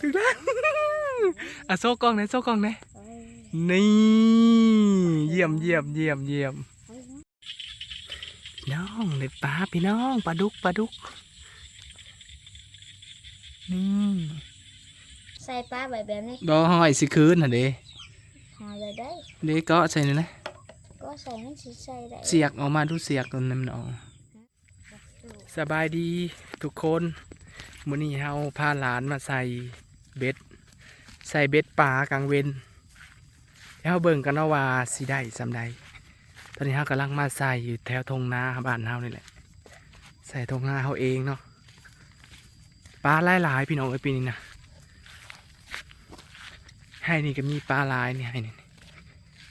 ถึงแล้วอะโซ่กล้องไหนอยโซ่กล้องไหนอยเอ้ยนี่เยี่ยมเยี่ยมเยี่ยมเยี่ยมเอ้ยพี่น้องเลยปลาพี่น้องปลาดุกปลาดุกนี่ใส่ปลาแบบแบบนี้บ่ห้อยสิคืนน่ะเด้หาเลยได้เด้ก็ใส่นี่นะก็ใส่นั่นสิใส่ได้เสียกออกมาดูเสียกตัวนั้นมันออกสบายดีทุกคน มื้อนี้เฮาพาหลานมาใส่เบ็ด ใส่เบ็ดปลากลางเวนแล้วเบิ่งกันเนาะว่าสิได้สำใดตอนนี้เฮากำลังมาใส่อยู่แถวทงนาบ้านเฮานี่แหละ ใส่ทงนาเฮาเองเนาะปลาหลายๆพี่น้องเอ้ยปีนี้นะให้นี่ก็มีปลาหลายนี่ให้นี่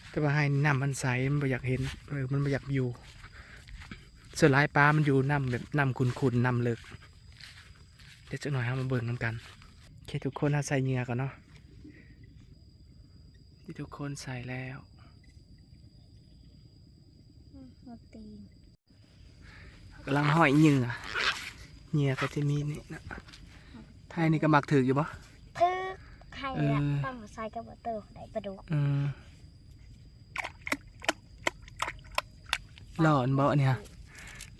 แต่ว่าให้น้ำมันใสมันบ่อยากเห็นเออมันบ่อยากอยู่ส่วนหลายปลามันอยู่น้ำแบบน้ำขุนๆน้ำเลิก เดี๋ยวจะหน่อยเฮามาเบิ่งนำกันโอเคทุกคนเราใส่เหงื่อก่อนเนาะที่ทุกคนใส่แล้วอืมเอาตีนกำลังห้อยเหงื่อเหงื่อก็จะมีนี่นะไทยนี่ก็มักถืออยู่ปะทึกใครเอละอต้องใส่กระบอกเตอร์ได้ปลาดุกอืมหล่อนบ่เนี่ย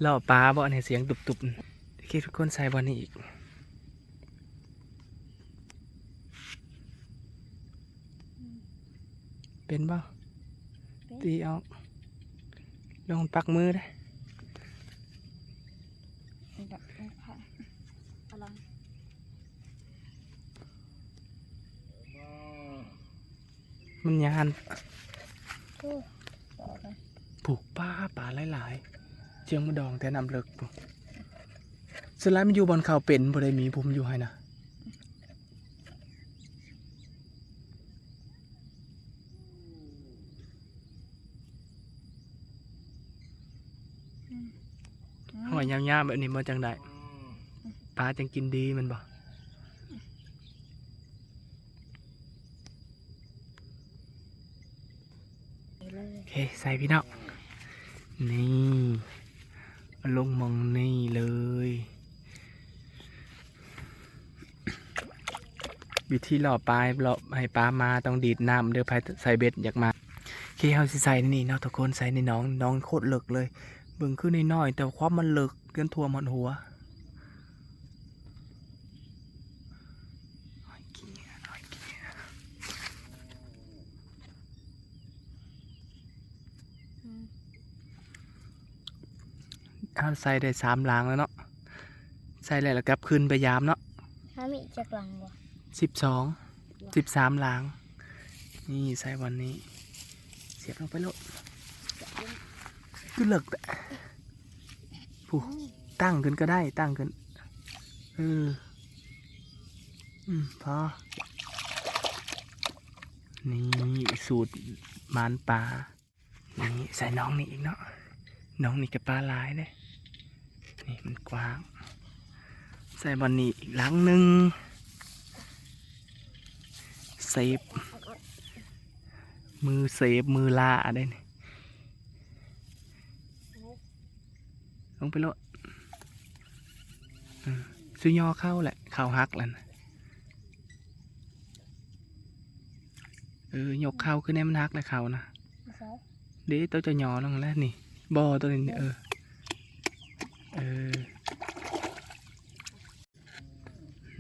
หล่อปลาบ่เนี่ยเสียงตุบๆโอเคทุกคนใส่บอลนี่อีก เป็นบ่ตีเอาลงปักมือได้แบบนี้ค่ะเอาลองมันยานดูบอกกันผูกป้าป่าหลายๆ เจียงมะดองแต่นำเลิกปุ๊สไลด์มันอยู่บนเขาเป็นบ่ได้มีผมอยู่ให้นะ หอยยาวๆแบบนี้มันจังได้ปลาจังกินดีมันบ่โอเคใส่พี่น้องนี่ลงมองนี่เลย วิธีหล่อปลายหล่อให้ปลามาต้องดีดน้ำเด้อภายใส่เบ็ดอยากมาโอเคเฮาสิใส่นี่เนาะทุกคนใส่ในน้องน้องโคตรเลิกเลย เบิ่งขึ้นน้อยๆแต่ความมันเลิกเกินทั่วมันหัวอ้อยเกี้ยอ้อยเกี้ยอืมเอาใส่ได้สามหลางแล้วเนาะใส่แล้วแล้วกลับคืนไปยามเนาะถ้ามีจักลังบ่สิบสองสิบสามหลางนี่ใส่วันนี้ เสียบลงไปโลด คือเลิกแต่ผู้ตั้งขึ้นก็ได้ตั้งขึ้นเอออืมพอ นี่สูตรมานปลานี่ใส่น้องนี่อีกเนาะน้องนี่กับปลาลายเลยนี่มันกว้าง ใส่บอนนี่อีกลังหนึ่งเซฟมือเซฟมือลาได้นี่ย ลงไปโลดอืมซื้อย่อเข้าแหละเข้าฮักแล้วนะเออยกเข้าขึ้นให้มันฮักเลยเขานะใส่เดี๋ยวตัวจะหยอลงแล้วนี่บอตัวนี้เออเออ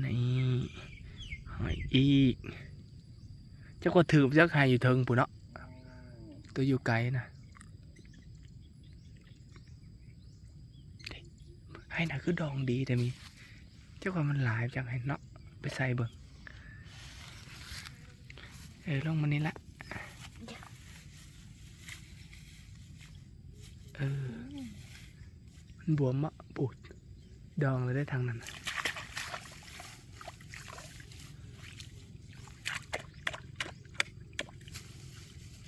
นี่หอยอีกเจ้าก็ถือเจ้าใครอยู่เทิงปุ่นเนาะตัวอยู่ไกลนะ ให้น่ะคือดองดีแต่มีเจ้าก็มันหลายจังให้เนาะไปใส่เบิ่งเออลงมานี่ละเออมันบวมมะปูดดองเลยได้ทางนั้น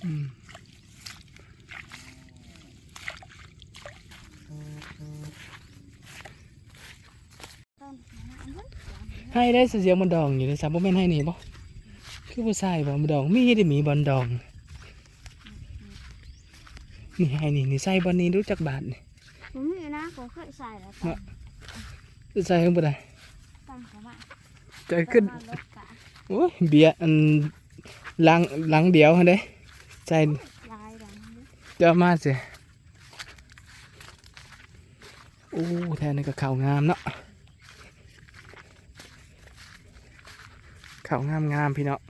อืม ให้ได้เสียงมันดองอยู่ในสามโมเมนให้นี่บ่คือผู้ชายบ่มันดองมีได้มีบอลดองนี่ให้นี่นี่ใส่บอลนี้รู้จักบาทนี่ผมมีนะผมเคยใส่แล้วตอนใส่ข้างบนได้ตอนำเขามาจะขึ้นประมาณรถกะโอ้ยเบียร์อันหลังหลังเดียวหั่นเด้ใจลายดังนี้เจอมาสิโอ้แทนนี่ก็ข่าวงามเนาะ ข่าวงามงามๆพี่เนาะ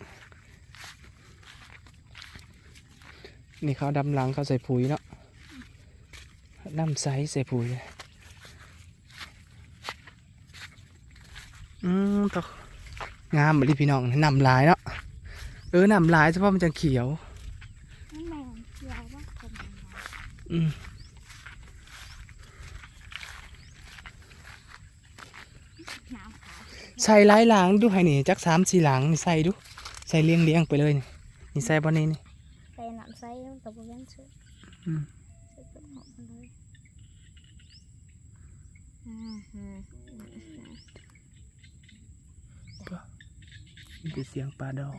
นี่เขาดำหลังเขาใส่ปุ๋ยเนาะน้ำใสใส่ปุ๋ยอืมตอกงามเลยพี่น้องนำลายเนาะเออนำลายเฉพาะมันจะเขียวนั่นแม่งเกี่ยวว่าคนทำงานอืม น้ำขาว ใส่หลายหลังดูให้นี่จักสามสี่หลังนี่ใส่ดู ใส่เลี้ยงเลี้ยงๆไปเลยนี่นี่ใส่บนนี้นี่ใส่น้ำใส่มันกับเพื่อนซื้ออืมซื้อกับหอมกันเลยอืมอืมอืมอืมมีแต่เสียงปลาดอก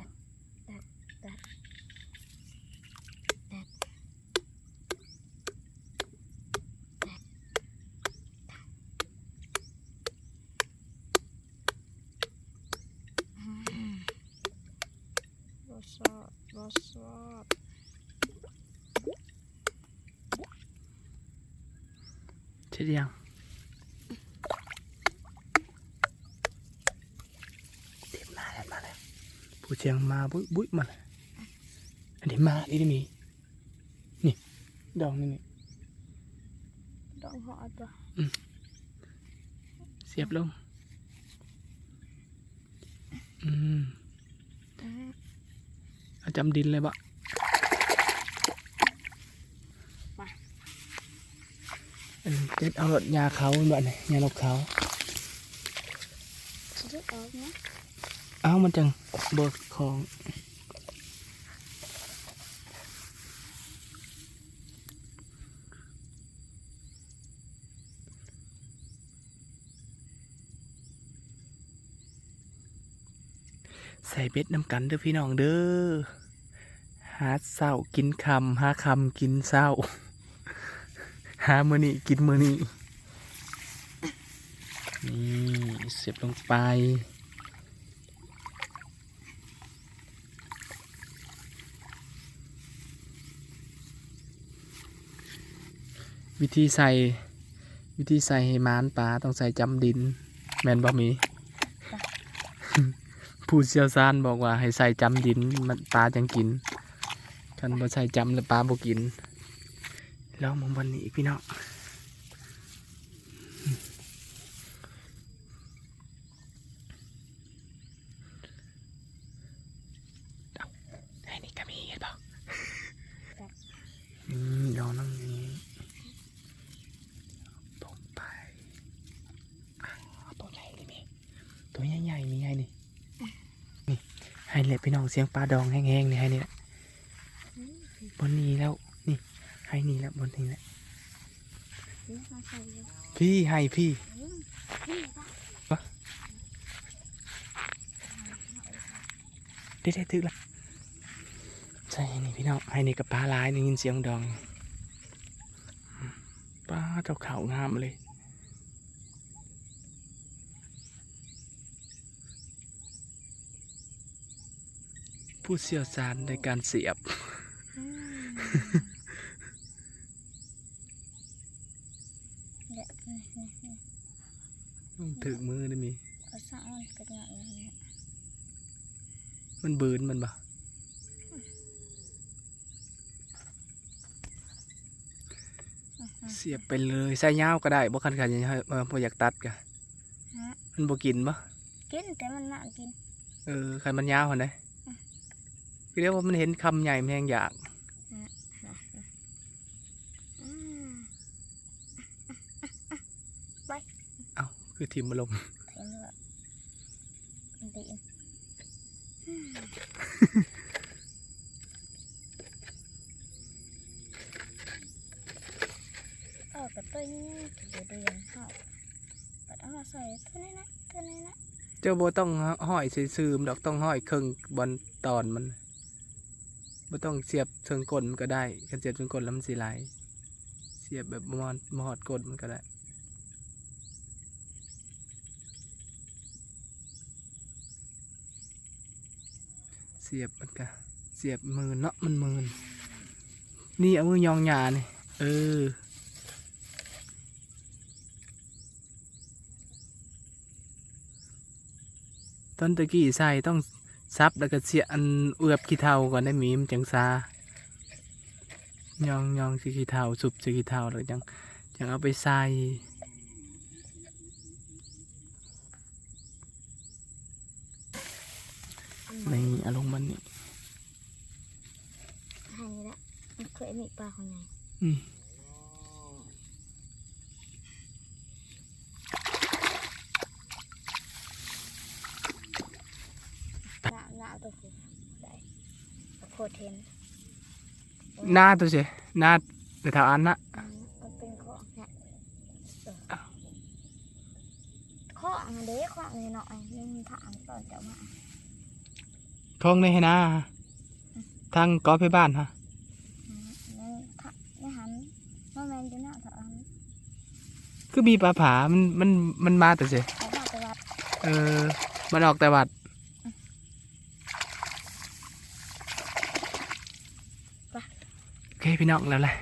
สชาติรสชาติเช่นยังเด็บมาแล้วมาแล้วผู้เชียงมาบุ้ยบุ้ยมาแล้วอันนี้มาอีนี่มีนี่ดอกนี่นี่ดองหอดว่ะเสียบลงอืม อืม เอาจำดินเลยบะอันนี้เด็ดเอารถยาเขาบ่เนี่ยยานกเขาจะได้ออกนะเอ้ามันจังเบิกของใส่เบ็ดน้ำกันเด้อพี่น้องเด้อ หาเศร้ากินคำหาคำกินเศร้า หามือนี่กินมือนี่นี่เสียบลงไปวิธีใส่วิธีใส่ให้มานปลาต้องใส่จำดิน แมนบ่มี ผู้เชี่ยวชาญบอกว่าให้ใส่จำดินมันปลาจังกิน คันบ่ใส่จำแล้วปลาบ่กิน แลองมองวันนี้พี่น้องไอ้นี่ก็มีเห็นบ่นี่ลองนั่งนี้ตกไปตัวใหญ่เลยมีตัวใหญ่ๆมีไงนี่นี่ให้เลยพี่น้องเสียงปลาดองแห้งๆนี่ให้นี่แหละ บนนี้แล้ว นี่ ให้นี่แล้วบนนี้แหละเดี๋ยวพี่ให้พี่ปะได้ได้ถึกละใช่นี่พี่น้องให้นี่กับปลาลายนี่ยินเสียงดองปลาเจ้าขาวงามเลยผู้เชี่ยวชาญในการเสียบ ต้องถึกมือได้มีเอาสร้างมันเป็นอย่างนี้มันบืนมันบ่เสียบไปเลยใส่ยาวก็ได้บ่คันกันยังเออบ่อยากตัดกะฮะมันบ่กินบ่กินแต่มันน่ากิน เออคันมันยาวหั่นเด้ คือเรียกว่ามันเห็นคำใหญ่มันแฮงอยากอืมเอ้าคือทิมมาลงเห็นแบบมันดีเออกับตัวนี้ถือดูยังเข้าเอามาใส่ตัวนี้นะตัวนี้นะเจ้าบ่ต้องห้อยซื่อๆดอกต้องห้อยครึ่งบนตอนมัน ไม่ต้องเสียบเชิงกลก็ได้กันเสียบเชิงกลแล้วมันสีไหลเสียบแบบมอดมอดกลมันก็ได้เสียบมันก็เสียบมือเนาะมันมือนี่เอามือยองหยาเนี่เออตอนตะกี้ใส่ต้อง ซับแล้วก็เสียอันเอือบขี้เทาก่อนได้หมีมนจังซายองยองสิขี้เทาสุบสิขี้เทาแล้วจังจังเอาไปใส่ในอารมณ์มันนี่ให้ละมันเคยมีปลาของไงอืม ละละเอาตัวผู้ได้โคตร เทนหน้าตัวเสียหน้าแต่แถวอันนะอืมมันเป็นข้อเนี่ยเออข้ออันเด้ข้ออันนี้หน่อยนี่มันถามตอนจะมาคงในให้หน้าทางกอไปบ้านฮะอืมนี่ถ้าไม่หันว่าแมนจะน่าถามคือมีปลาผามันมันมันมาแต่เสียเขาบอกไปว่าเออมันออกแต่วัด โอเค พี่น้องแล้วแหละ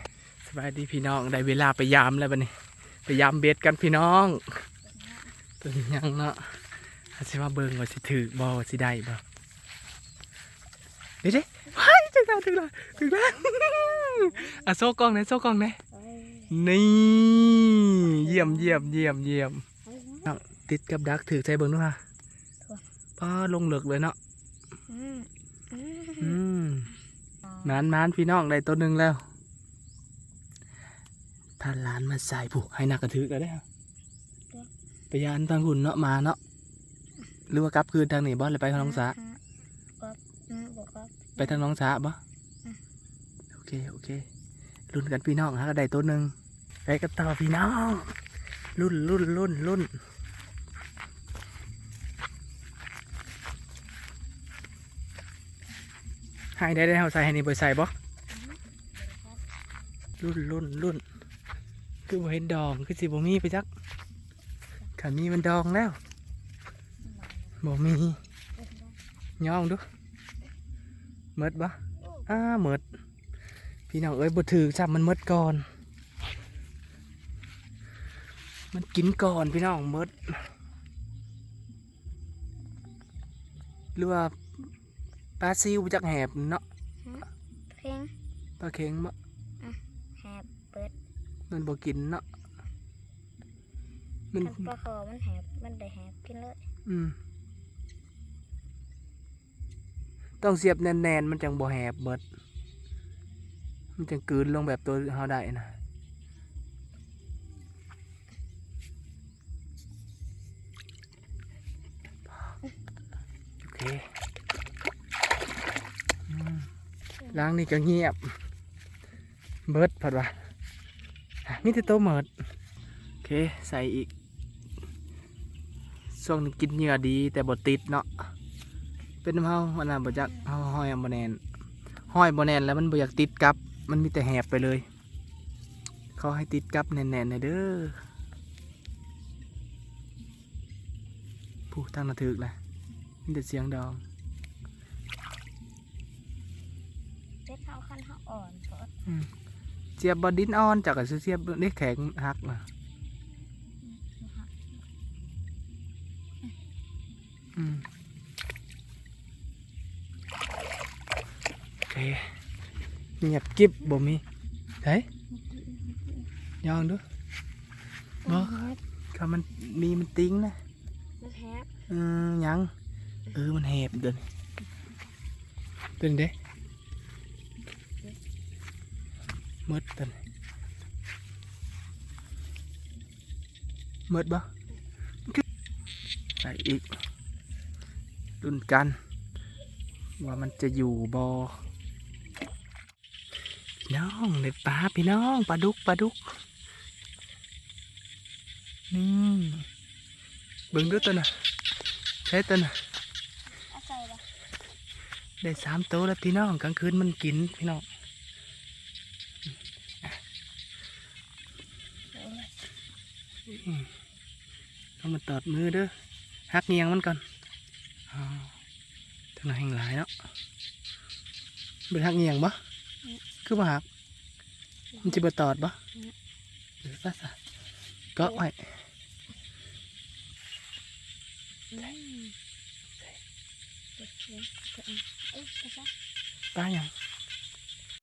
สบายดีพี่น้องได้เวลาไปยามแล้วบัดนี้ไปยามเบ็ดกันพี่น้องตัวนี้ยังเนาะอาสิว่าเบิ่งว่าสิถือบ่ว่าสิได้บ่เด้เด้ว้ายถึงแล้วถึงแล้วถึงแล้วอะโซ่กล้องหน่อยโซ่กล้องหน่อยเอ้ยนี่เยี่ยมเยี่ยมเยี่ยมเยี่ยมเอ้ยนะติดกับดักถือใจเบิ่งด้วยฮะถูกป้าลงเหลือกเลยเนาะอืมอื มานนานพี่น้องได้ตัวหนึ่งแล้วถ้าหลานมาใส่ผูกให้หนักกระถือก็ได้ฮะไปยานทางหุ่นเนาะมาเนาะหรือว่ากลับคืนทางไหนบ่หรือไปทางน้องสาไปทางน้องสาบ่อืมโอเคโอเครุ่นกันพี่น้องฮะก็ได้ตัวหนึ่งไปกันต่อพี่น้องรุ่นรุ่นรุ่นรุ่น ให้ได้ได้เอาใส่ให้นี่ไปใส่บ่รุ่นรุ่นรุ่นคือบ่เห็นดองคือสิบ่มีไปจักขันมีมันดองแล้วบ่มีย่องดูเมดบ่อ้าเมดพี่น้องเอ้ยบ่ถือจับมันเมดก่อน มันกินก่อนพี่น้องเมดหรือว่า ปลาซิวจักแหบเนาะเพลงปลาเค็งบ่แฮบเปิดมันบ่กินเนาะมันคันปลาคอมันแฮบมันได้แฮบกินเลย อืมต้องเสียบแน่นๆ มันจังบ่แหบเบิด มันจังกลืนลงแบบตัวเฮาได้นะโอเคอืม ล้างนี่ก็เงียบ เบิดผัดวะอะมีแต่โตวเหมิดโอเคใส่อีกช่วงนี้กินเหยื่อดีแต่บ่ติดเนาะเป็นเฮามันน่ะบ่จักเฮาห้อยบแนนห้อยบแนนแล้วมันบอยากติดกับ มันมีแต่แหบไปเลย เขาให้ติดกับแน่นๆหน่อยเด้อผู้ทางน่ะถึกแหละมีแต่เสียงดอง เซ็ตเท้าขั้นเท้าอ่อน เพราะเสียบบ่ดินอ่อนจากก็สิเสียบได้แข็งหักน่ะอืมโอเคเงียบกิ๊บบ่มีไสยองดูบ่ถ้ามันมีมันติ้งนะมันแฮบเออหยังเออมันแหบเดินเดินเด้ห มดเดินหมดบ่ใส่อีกดุนกัน ว่ามันจะอยู่บ่พี่น้องเด็ดปลาพี่น้องปลาดุกปลาดุกนี่เบิ่งดูตัวน่ะใช้ตัวน่ะเอาใส่ละได้สามตัวแล้วพี่น้องกลางคืนมันกินพี่น้อง เอาเลยต้องมาตอดมือเด้อหักเงียงมันก่อนอ๋อทางไหนแห่งหลายเนาะเป็นหักเงียงบ่คือบ่หักมันจะบ่ตอดบ่หรือว่าซะก็ไว้อืมเดี๋ยวเดี๋ยวเดี๋ยวเอ้ยไปซะป้าหยังเ